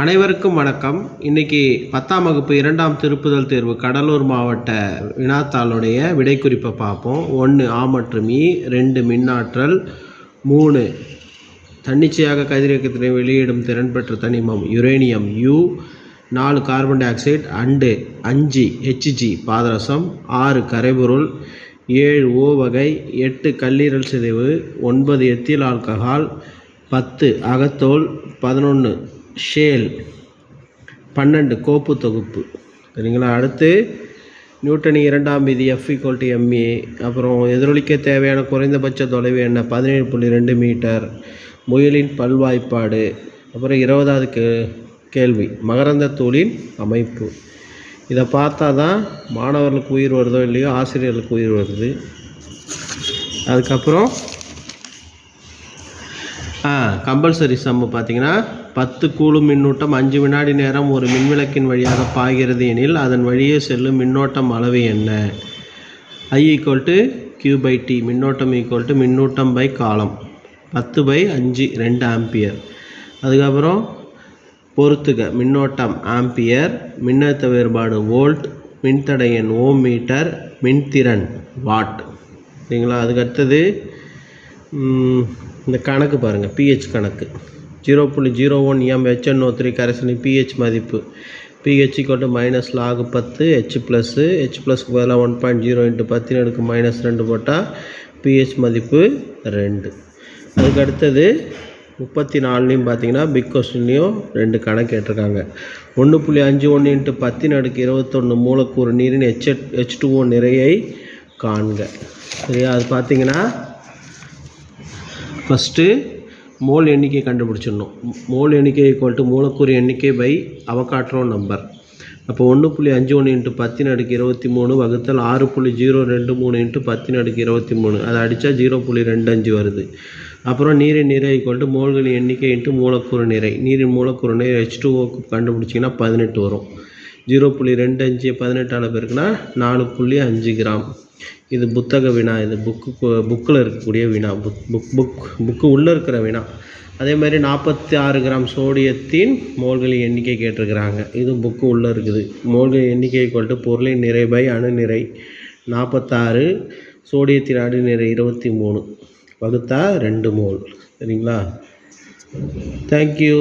அனைவருக்கும் வணக்கம். இன்னைக்கு பத்தாம் வகுப்பு இரண்டாம் திருப்புதல் தேர்வு கடலூர் மாவட்ட வினாத்தாளுடைய விடைக்குறிப்பை பார்ப்போம். ஒன்று ஆ மற்றும் இ ரெண்டு மின்னாற்றல் மூணு. தன்னிச்சையாக கதிரியக்கத்தினை வெளியிடும் திறன் பெற்ற தனிமம் யுரேனியம் யூ. நாலு கார்பன் டை ஆக்சைடு அண்டு அஞ்சு ஹெச்ஜி பாதரசம். ஆறு கரைபொருள் ஏழு ஓ வகை எட்டு கல்லீரல் சிதைவு ஒன்பது எத்தில் ஆல்கஹால் பத்து அகத்தோல் பதினொன்று ஷேல். பன்னெண்டு கோப்பு தொகுப்பு. சரிங்களா? அடுத்து நியூட்டனி இரண்டாம் விதி எஃப் ஈக்குவல் டு எம்ஏ அப்புறம் எதிரொலிக்க தேவையான குறைந்தபட்ச தொலைவு என்ன? பதினேழு புள்ளி ரெண்டு மீட்டர். முயலின் பல்வாய்ப்பாடு. அப்புறம் இருபதாவது கே கேள்வி. மகரந்த தூளின் அமைப்பு. இதை பார்த்தா தான் மாணவர்களுக்கு உயிர் வருதோ இல்லையோ ஆசிரியர்களுக்கு உயிர் வருது. அதுக்கப்புறம் கம்பல்சரி சம்மு பார்த்தீங்கன்னா பத்து கூலும் மின்னூட்டம் அஞ்சு வினாடி நேரம் ஒரு மின்விளக்கின் வழியாக பாய்கிறது எனில் அதன் வழியே செல்லும் மின்னோட்டம் அளவு என்ன? I equal to Q by T மின்னோட்டம் ஈக்குவல் டு மின்னூட்டம் பை காலம். பத்து பை அஞ்சு ரெண்டு ஆம்பியர். அதுக்கப்புறம் பொறுத்துக மின்னோட்டம் ஆம்பியர் மின்னழுத்த வேறுபாடு வோல்ட் மின்தடையன் ஓம் மீட்டர் மின்திறன் வாட். சரிங்களா? அதுக்கு அடுத்தது இந்த கணக்கு பாருங்கள் பிஹெச் கணக்கு. ஜீரோ புள்ளி zero one M H N O three கரைசலி P H மதிப்பு. பிஹெச் கொண்டு மைனஸ் லாகு பத்து ஹெச் ப்ளஸ்ஸு ஹெச் ப்ளஸ்க்கு பதிலாக ஒன் பாயிண்ட் ஜீரோ இன்ட்டு பத்தின் அடுக்கு மைனஸ் ரெண்டு போட்டால் பிஹெச் மதிப்பு ரெண்டு. அதுக்கு அடுத்தது முப்பத்தி நாலுலேயும் பார்த்தீங்கன்னா பிக் கொஸ்டின்லேயும் ரெண்டு கணக்கு கேட்டிருக்காங்க. ஒன்று புள்ளி அஞ்சு ஒன்று இன்ட்டு பத்தின் அடுக்கு இருபத்தொன்று மூலக்கூறு நீரின் ஹெச் ஹெச் டூ ஓ நிறையை காண்க. சரியா? அது பார்த்தீங்கன்னா ஃபஸ்ட்டு மோல் எண்ணிக்கை கண்டுபிடிச்சிடணும். மோல் எண்ணிக்கை ஈக்குவல் டு மூலக்கூறு எண்ணிக்கை பை அவகாட்ரோ நம்பர் அப்போ ஒன்று புள்ளி அஞ்சு ஒன்று இன்ட்டு பத்தின் அடுக்கு இருபத்தி மூணு வகுத்தல் ஆறு புள்ளி ஜீரோ ரெண்டு மூணு இன்ட்டு பத்தின் அடுக்கு இருபத்தி மூணு. அதை அடித்தா ஜீரோ புள்ளி ரெண்டு அஞ்சு வருது. அப்புறம் நீரின் நிறை ஈக்குவல் டு மோல்களின் எண்ணிக்கை இன்ட்டு மூலக்கூறு நிறை. நீரின் மூலக்கூறு நிறை ஹெச் டூ ஓக்கு கண்டுபிடிச்சிங்கன்னா பதினெட்டு வரும். ஜீரோ புள்ளி ரெண்டு அஞ்சு பதினெட்டால் பேருக்குன்னா நாலு புள்ளி அஞ்சு கிராம். இது புத்தக வினா இது புக்கு புக்கில் இருக்கக்கூடிய வினா புக் புக் புக் புக்கு உள்ளே இருக்கிற வினா. அதே மாதிரி நாற்பத்தி ஆறு கிராம் சோடியத்தின் மோல்களின் எண்ணிக்கை கேட்டிருக்கிறாங்க. இது புக்கு உள்ளே இருக்குது. மோல்களின் எண்ணிக்கை கொண்டு பொருளின் நிறை பை அணு நிறை நாற்பத்தாறு சோடியத்தின் அணு நிறை இருபத்தி மூணு. வகுத்தா ரெண்டு மோல் சரிங்களா? தேங்க்யூ